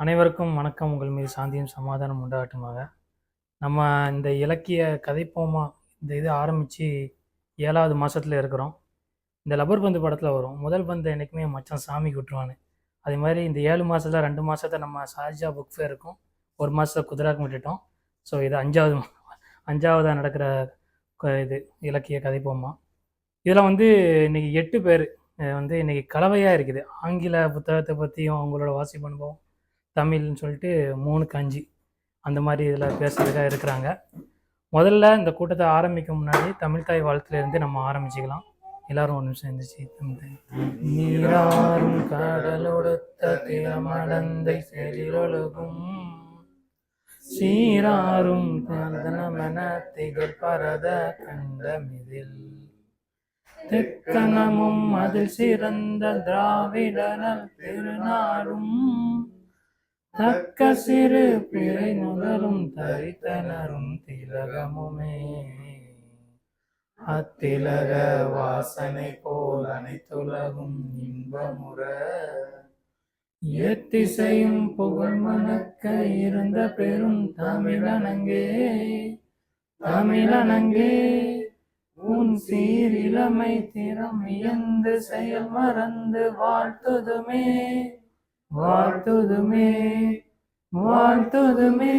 அனைவருக்கும் வணக்கம். உங்கள் மீது சாந்தியும் சமாதானம் உண்டாகட்டுமாக. நம்ம இந்த இலக்கிய கதைப்போமா இந்த இது ஆரம்பித்து ஏழாவது மாதத்தில் இருக்கிறோம். இந்த லபர் பந்து படத்தில் வரும். முதல் பந்து என்றைக்குமே மச்சான் சாமி விட்டுருவான்னு அதே மாதிரி இந்த ஏழு மாதத்தில் ரெண்டு மாதத்தை நம்ம சார்ஜா புக் ஃபேர் இருக்கும் ஒரு மாதத்தை குதிராக்கு விட்டுட்டோம். ஸோ இது அஞ்சாவது மா- அஞ்சாவதாக நடக்கிற இது இலக்கிய கதைப்போமா. இதில் வந்து இன்னைக்கு எட்டு பேர். வந்து இன்றைக்கி கலவையாக இருக்குது. ஆங்கில புத்தகத்தை பற்றியும் அவங்களோட வாசிப்பு அனுபவம் தமிழ்னு சொல்லிட்டு மூணுக்கு அஞ்சு அந்த மாதிரி இதில் பேசுறதுக்காக இருக்கிறாங்க. முதல்ல இந்த கூட்டத்தை ஆரம்பிக்க முன்னாடி தமிழ் தாய் வாழ்த்துலேருந்து நம்ம ஆரம்பிச்சுக்கலாம். எல்லாரும் ஒரு நிமிஷம் இருந்துச்சு நீராறும் கடலொடுத்த திறமடந்தை செலிரொழுகும் சீராறும் தனமென திகழ் பரத கண்டமிதில். தெக்கணமும் அதில் சிறந்த திராவிடனல் திருநாளும். தக்க சிறு பிறை நுதலும் தரித்தனரும் திலகமுமே. அத்திலக வாசனை போல் அனைத்துலகும் இன்பமுற. எத்திசையும் புகழ் மணக்க இருந்த பெரும் தமிழனங்கே. தமிழனங்கே உன் சீரிழமை திறம் இயந்து செயல் மறந்து வாழ்த்துதுமே. வாழ்த்துதுமே வாழ்த்துதுமே